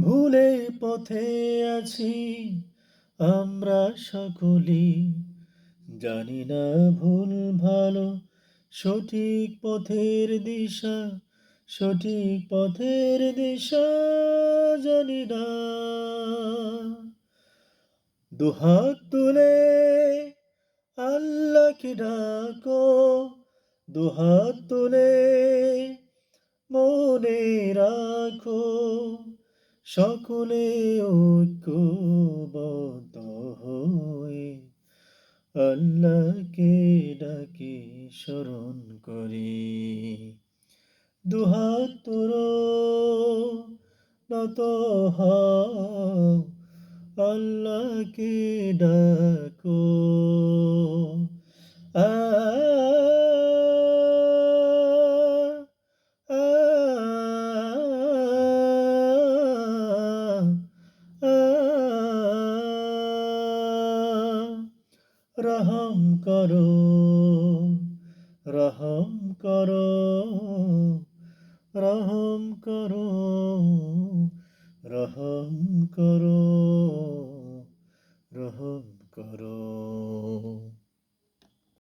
ভুলে পথে আছি আমরা সকলেই। জানি না ভুল ভালো, সঠিক পথের দিশা, সঠিক পথের দিশা জানি না। দুহাত তুলে আল্লাহকে ডাকো, দুহাত তুলে মনে রাখো। সকলে ঐক্যবদ্ধ হয়ে আল্লাহকে ডাকি স্মরণ করি। দুহাত নত আল্লাহকে ডাকো। রহম করো রহম করো রহম করো রহম করো রহম করো।